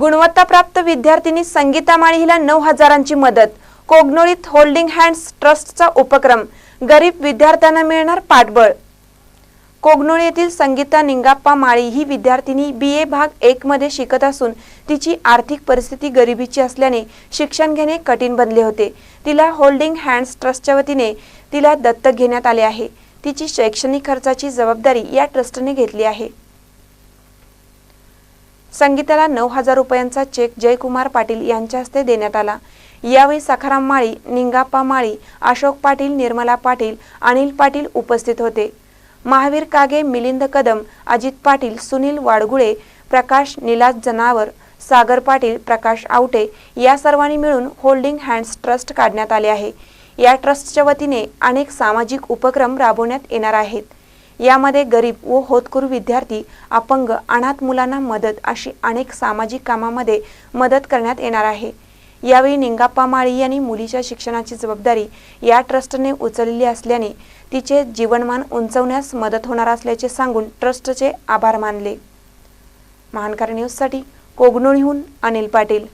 गुणवत्ताप्राप्त विद्यार्थिनी संगीता माळी हिला नऊ हजारांची मदत. कोगनोळीत होल्डिंग हँड्स ट्रस्टचा उपक्रम. गरीब विद्यार्थ्यांना मिळणार पाठबळ. कोगनोळी येथील संगीता निंगाप्पा माळी ही विद्यार्थिनी बी ए भाग एक मध्ये शिकत असून तिची आर्थिक परिस्थिती गरिबीची असल्याने शिक्षण घेणे कठीण बनले होते. तिला होल्डिंग हँड्स ट्रस्टच्या वतीने तिला दत्तक घेण्यात आले आहे. तिची शैक्षणिक खर्चाची जबाबदारी या ट्रस्टने घेतली आहे. संगीताला नऊ हजार रुपयांचा चेक जयकुमार पाटील यांच्या हस्ते देण्यात आला. यावेळी सखाराम माळी निंगाप्पा माळी अशोक पाटील निर्मला पाटील अनिल पाटील उपस्थित होते. महावीर कागे मिलिंद कदम अजित पाटील सुनील वाडगुळे प्रकाश निलाज जनावर सागर पाटील प्रकाश आवटे या सर्वांनी मिळून होल्डिंग हँड्स ट्रस्ट काढण्यात आले आहे. या ट्रस्टच्या वतीने अनेक सामाजिक उपक्रम राबवण्यात येणार आहेत. यामध्ये गरीब व होतकूर विद्यार्थी अपंग अनाथ मुलांना मदत अशी अनेक सामाजिक कामामध्ये मदत करण्यात येणार आहे. यावेळी निंगाप्पा माळी यांनी मुलीच्या शिक्षणाची जबाबदारी या ट्रस्टने उचलली असल्याने तिचे जीवनमान उंचवण्यास मदत होणार असल्याचे सांगून ट्रस्टचे आभार मानले. महानकार न्यूजसाठी कोगनोळीहून अनिल पाटील.